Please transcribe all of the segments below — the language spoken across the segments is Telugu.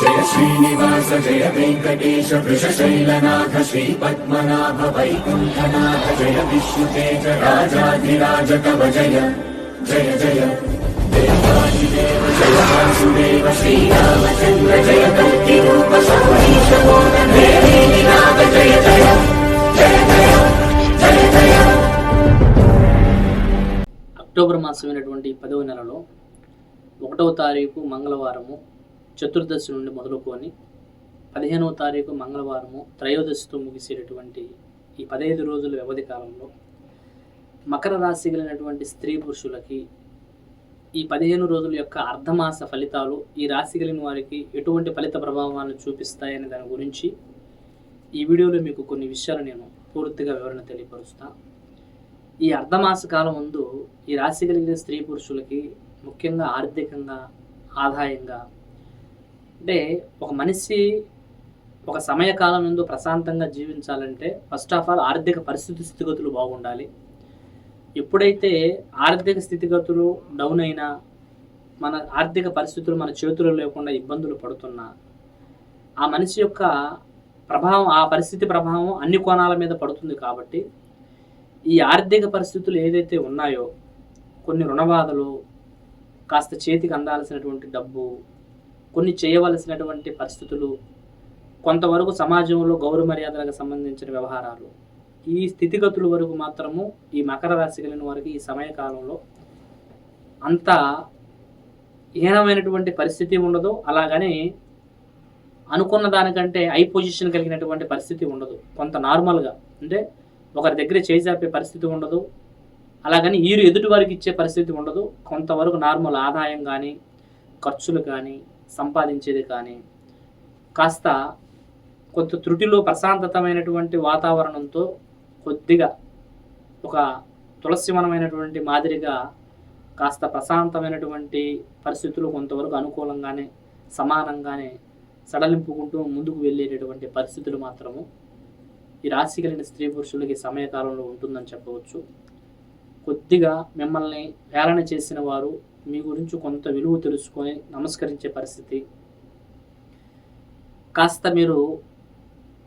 జయ శ్రీనివాస జయ వెంకటేశ వృషశైలనాథ శ్రీ పద్మనాభ వైకుంఠనాథ జయ విష్ణుతేజ రాజాధిరాజ కవ జయ జయ జయ. దేవాదిదేవ జయ వాసుదేవ శ్రీరామచంద్ర జయ కల్కి రూప సౌరీశ నాథ జయ జయ జయ జయ జయ జయ. అక్టోబర్ మాసమైనటువంటి పదవ నెలలో ఒకటవ తారీఖు మంగళవారము చతుర్దశి నుండి మొదలుకొని పదిహేనవ తారీఖు మంగళవారము త్రయోదశితో ముగిసేటటువంటి ఈ పదహైదు రోజుల వ్యవధి కాలంలో మకర రాశి కలిగినటువంటి స్త్రీ పురుషులకి ఈ పదిహేను రోజుల యొక్క అర్ధమాస ఫలితాలు ఈ రాశి కలిగిన వారికి ఎటువంటి ఫలిత ప్రభావాలను చూపిస్తాయనే దాని గురించి ఈ వీడియోలో మీకు కొన్ని విషయాలు నేను పూర్తిగా వివరణ తెలియపరుస్తాను ఈ అర్ధమాస కాలం ముందు ఈ రాశి కలిగిన స్త్రీ పురుషులకి ముఖ్యంగా ఆర్థికంగా ఆదాయంగా అంటే ఒక మనిషి ఒక సమయకాలం నుండి ప్రశాంతంగా జీవించాలంటే ఫస్ట్ ఆఫ్ ఆల్ ఆర్థిక పరిస్థితి స్థితిగతులు బాగుండాలి. ఎప్పుడైతే ఆర్థిక స్థితిగతులు డౌన్ అయినా మన ఆర్థిక పరిస్థితులు మన చేతుల్లో లేకుండా ఇబ్బందులు పడుతున్నా ఆ మనిషి యొక్క ప్రభావం ఆ పరిస్థితి ప్రభావం అన్ని కోణాల మీద పడుతుంది కాబట్టి ఈ ఆర్థిక పరిస్థితులు ఏదైతే ఉన్నాయో కొన్ని రుణబాధలు కాస్త చేతికి అందాల్సినటువంటి డబ్బు కొన్ని చేయవలసినటువంటి పరిస్థితులు కొంతవరకు సమాజంలో గౌరవ మర్యాదలకు సంబంధించిన వ్యవహారాలు ఈ స్థితిగతుల వరకు మాత్రము ఈ మకర రాశి కలిగిన వారికి ఈ సమయకాలంలో అంత హీనమైనటువంటి పరిస్థితి ఉండదు. అలాగని అనుకున్న దానికంటే ఐ పొజిషన్ కలిగినటువంటి పరిస్థితి ఉండదు. కొంత నార్మల్గా అంటే ఒకరి దగ్గర చేజాపే పరిస్థితి ఉండదు. అలాగని వీరు ఎదుటి వారికి ఇచ్చే పరిస్థితి ఉండదు. కొంతవరకు నార్మల్ ఆదాయం కానీ ఖర్చులు కానీ సంపాదించేది కానీ కాస్త కొంత త్రుటిలో ప్రశాంతతమైనటువంటి వాతావరణంతో కొద్దిగా ఒక తులసివనమైనటువంటి మాదిరిగా కాస్త ప్రశాంతమైనటువంటి పరిస్థితులు కొంతవరకు అనుకూలంగానే సమానంగానే సడలింపుకుంటూ ముందుకు వెళ్ళేటటువంటి పరిస్థితులు మాత్రము ఈ రాశి కలిగిన స్త్రీ పురుషులకి సమయకాలంలో ఉంటుందని చెప్పవచ్చు. కొద్దిగా మిమ్మల్ని వేలన చేసిన వారు మీ గురించి కొంత విలువ తెలుసుకొని నమస్కరించే పరిస్థితి. కాస్త మీరు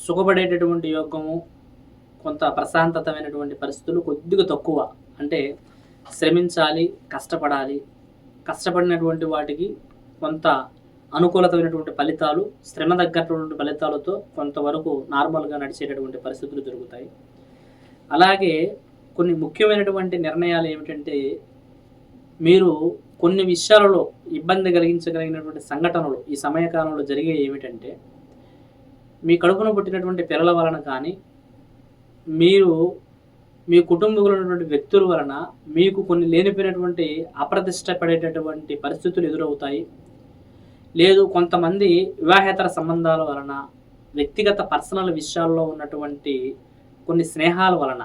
సుఖపడేటటువంటి యోగము కొంత ప్రశాంతతమైనటువంటి పరిస్థితులు కొద్దిగా తక్కువ. అంటే శ్రమించాలి కష్టపడాలి. కష్టపడినటువంటి వాటికి కొంత అనుకూలతమైనటువంటి ఫలితాలు శ్రమ తగ్గటువంటి ఫలితాలతో కొంతవరకు నార్మల్గా నడిచేటటువంటి పరిస్థితులు జరుగుతాయి. అలాగే కొన్ని ముఖ్యమైనటువంటి నిర్ణయాలు ఏమిటంటే మీరు కొన్ని విషయాలలో ఇబ్బంది కలిగించగలిగినటువంటి సంఘటనలు ఈ సమయకాలంలో జరిగే ఏమిటంటే మీ కడుపున పుట్టినటువంటి పిల్లల వలన కానీ మీరు మీ కుటుంబంలో ఉన్నటువంటి వ్యక్తుల వలన మీకు కొన్ని లేనిపోయినటువంటి అప్రతిష్ట పడేటటువంటి పరిస్థితులు ఎదురవుతాయి. లేదు కొంతమంది వివాహేతర సంబంధాల వలన వ్యక్తిగత పర్సనల్ విషయాల్లో ఉన్నటువంటి కొన్ని స్నేహాల వలన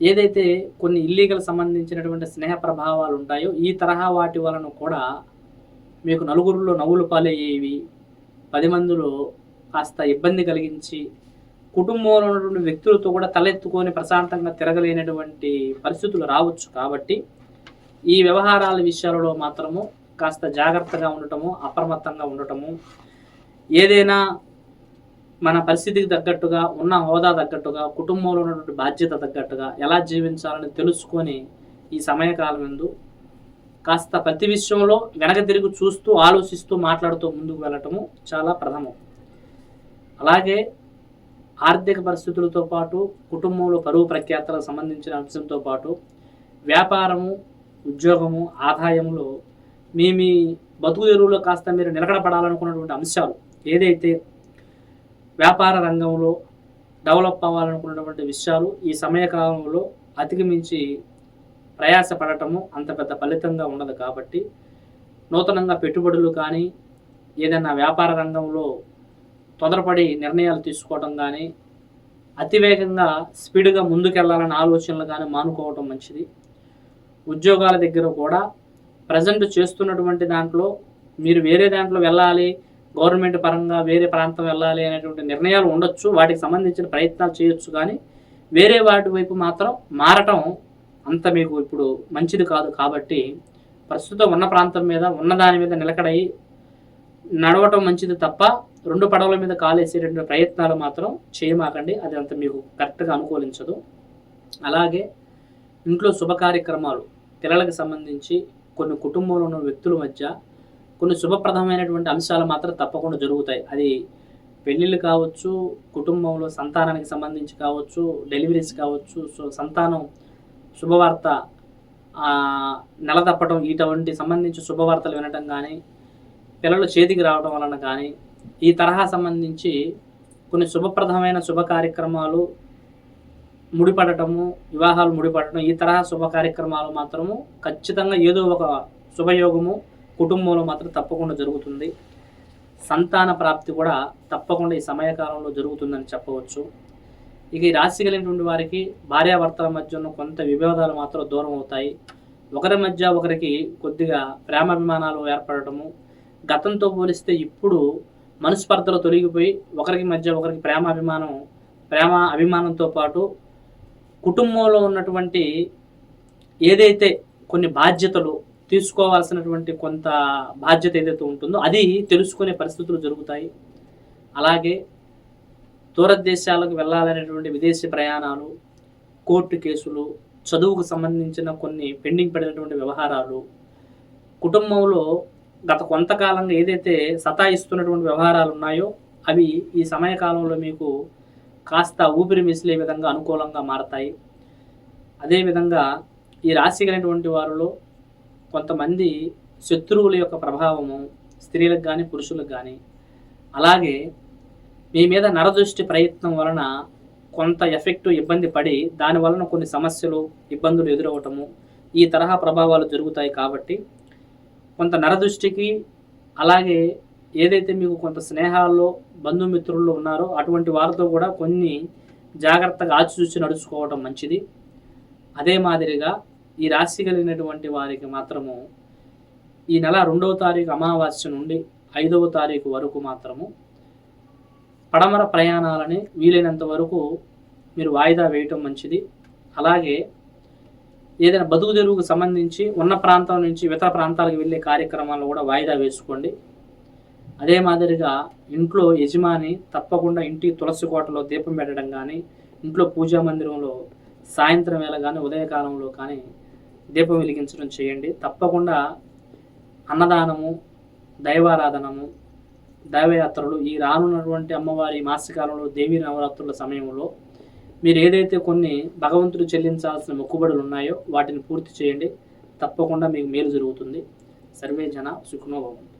ఏదైతే కొన్ని ఇల్లీగల్ సంబంధించినటువంటి స్నేహ ప్రభావాలు ఉంటాయో ఈ తరహా వాటి వలన కూడా మీకు నలుగురిలో నవ్వులు పాలయ్యేవి. పది మందిలో కాస్త ఇబ్బంది కలిగించి కుటుంబంలో ఉన్నటువంటి వ్యక్తులతో కూడా తలెత్తుకొని ప్రశాంతంగా తిరగలేనటువంటి పరిస్థితులు రావచ్చు కాబట్టి ఈ వ్యవహారాల విషయాలలో మాత్రము కాస్త జాగ్రత్తగా ఉండటము అప్రమత్తంగా ఉండటము ఏదైనా మన పరిస్థితికి తగ్గట్టుగా ఉన్న హోదా తగ్గట్టుగా కుటుంబంలో ఉన్నటువంటి బాధ్యత తగ్గట్టుగా ఎలా జీవించాలని తెలుసుకొని ఈ సమయకాలం ఎందు కాస్త ప్రతి విషయంలో వెనక తిరిగి చూస్తూ ఆలోచిస్తూ మాట్లాడుతూ ముందుకు వెళ్ళటము చాలా ప్రథమం. అలాగే ఆర్థిక పరిస్థితులతో పాటు కుటుంబంలో పరువు ప్రఖ్యాతలకు సంబంధించిన అంశంతో పాటు వ్యాపారము ఉద్యోగము ఆదాయంలో మీ మీ బతుకు ఎరువులో కాస్త మీరు నిలకడపడాలనుకున్నటువంటి అంశాలు ఏదైతే వ్యాపార రంగంలో డెవలప్ అవ్వాలనుకున్నటువంటి విషయాలు ఈ సమయకాలంలో అతికిమించి ప్రయాసపడటము అంత పెద్ద ఫలితంగా ఉండదు కాబట్టి నూతనంగా పెట్టుబడులు కానీ ఏదైనా వ్యాపార రంగంలో తొందరపడి నిర్ణయాలు తీసుకోవడం కానీ అతివేగంగా స్పీడ్గా ముందుకెళ్ళాలనే ఆలోచనలు కానీ మానుకోవటం మంచిది. ఉద్యోగాల దగ్గర కూడా ప్రజెంట్ చేస్తున్నటువంటి దాంట్లో మీరు వేరే దాంట్లో వెళ్ళాలి గవర్నమెంట్ పరంగా వేరే ప్రాంతం వెళ్ళాలి అనేటువంటి నిర్ణయాలు ఉండొచ్చు వాటికి సంబంధించిన ప్రయత్నాలు చేయొచ్చు కానీ వేరే వాటి వైపు మాత్రం మారటం అంత మీకు ఇప్పుడు మంచిది కాదు కాబట్టి ప్రస్తుతం ఉన్న ప్రాంతం మీద ఉన్న దాని మీద నిలకడై నడవటం మంచిది తప్ప రెండు పడవల మీద కాలేసేటువంటి ప్రయత్నాలు మాత్రం చేయమాకండి. అది అంత మీకు కరెక్ట్గా అనుకూలించదు. అలాగే ఇంట్లో శుభ కార్యక్రమాలు పిల్లలకు సంబంధించి కొన్ని కుటుంబంలో ఉన్న వ్యక్తుల మధ్య కొన్ని శుభప్రదమైనటువంటి అంశాలు మాత్రం తప్పకుండా జరుగుతాయి. అది పెళ్ళిళ్ళు కావచ్చు కుటుంబంలో సంతానానికి సంబంధించి కావచ్చు డెలివరీస్ కావచ్చు సో సంతానం శుభవార్త నెల తప్పటం ఇటువంటి సంబంధించి శుభవార్తలు వినటం కానీ పిల్లలు చేతికి రావడం వలన కానీ ఈ తరహా సంబంధించి కొన్ని శుభప్రదమైన శుభ కార్యక్రమాలు ముడిపడటము వివాహాలు ముడిపడటం ఈ తరహా శుభ కార్యక్రమాలు మాత్రము ఖచ్చితంగా ఏదో ఒక శుభయోగము కుటుంబంలో మాత్రం తప్పకుండా జరుగుతుంది. సంతాన ప్రాప్తి కూడా తప్పకుండా ఈ సమయకాలంలో జరుగుతుందని చెప్పవచ్చు. ఇక ఈ రాశి కలిగినటువంటి వారికి భార్యాభర్తల మధ్య ఉన్న కొంత విభేదాలు మాత్రం దూరం అవుతాయి. ఒకరి మధ్య ఒకరికి కొద్దిగా ప్రేమాభిమానాలు ఏర్పడటము. గతంతో పోలిస్తే ఇప్పుడు మనస్పర్ధలు తొలగిపోయి ఒకరికి మధ్య ఒకరికి ప్రేమాభిమానం ప్రేమ అభిమానంతో పాటు కుటుంబంలో ఉన్నటువంటి ఏదైతే కొన్ని బాధ్యతలు తీసుకోవాల్సినటువంటి కొంత బాధ్యత ఏదైతే ఉంటుందో అది తెలుసుకునే పరిస్థితులు జరుగుతాయి. అలాగే దూరదేశాలకు వెళ్ళాలనేటువంటి విదేశీ ప్రయాణాలు కోర్టు కేసులు చదువుకు సంబంధించిన కొన్ని పెండింగ్ పడినటువంటి వ్యవహారాలు కుటుంబంలో గత కొంతకాలంగా ఏదైతే సతాయిస్తున్నటువంటి వ్యవహారాలు ఉన్నాయో అవి ఈ సమయకాలంలో మీకు కాస్త ఊపిరి మిసిలే విధంగా అనుకూలంగా మారతాయి. అదేవిధంగా ఈ రాశి కలిగినటువంటి వారిలో కొంతమంది శత్రువుల యొక్క ప్రభావము స్త్రీలకు కానీ పురుషులకు కానీ అలాగే మీ మీద నరదృష్టి ప్రయత్నం వలన కొంత ఎఫెక్ట్ ఇబ్బంది పడి దాని వలన కొన్ని సమస్యలు ఇబ్బందులు ఎదురవటము ఈ తరహా ప్రభావాలు జరుగుతాయి కాబట్టి కొంత నరదృష్టికి అలాగే ఏదైతే మీకు కొంత స్నేహాల్లో బంధుమిత్రుల్లో ఉన్నారో అటువంటి వారితో కూడా కొన్ని జాగ్రత్తగా ఆచిచూచి నడుచుకోవడం మంచిది. అదే మాదిరిగా ఈ రాశి కలిగినటువంటి వారికి మాత్రము ఈ నెల రెండవ తారీఖు అమావాస్య నుండి ఐదవ తారీఖు వరకు మాత్రము పడమర ప్రయాణాలని వీలైనంత వరకు మీరు వాయిదా వేయటం మంచిది. అలాగే ఏదైనా బతుకు తెరువుకు సంబంధించి ఉన్న ప్రాంతం నుంచి ఇతర ప్రాంతాలకు వెళ్ళే కార్యక్రమాలు కూడా వాయిదా వేసుకోండి. అదే మాదిరిగా ఇంట్లో యజమాని తప్పకుండా ఇంటి తులసి కోటలో దీపం పెట్టడం కానీ ఇంట్లో పూజా మందిరంలో సాయంత్రం వేళ కానీ ఉదయకాలంలో కానీ దీపం వెలిగించడం చేయండి. తప్పకుండా అన్నదానము దైవారాధనము దైవయాత్రలు ఈ రానున్నటువంటి అమ్మవారి మాసికాలంలో దేవి నవరాత్రుల సమయంలో మీరు ఏదైతే కొన్ని భగవంతుడు చెల్లించాల్సిన మొక్కుబడులు ఉన్నాయో వాటిని పూర్తి చేయండి. తప్పకుండా మీకు మేలు జరుగుతుంది. సర్వే జన సుఖనోభవంతు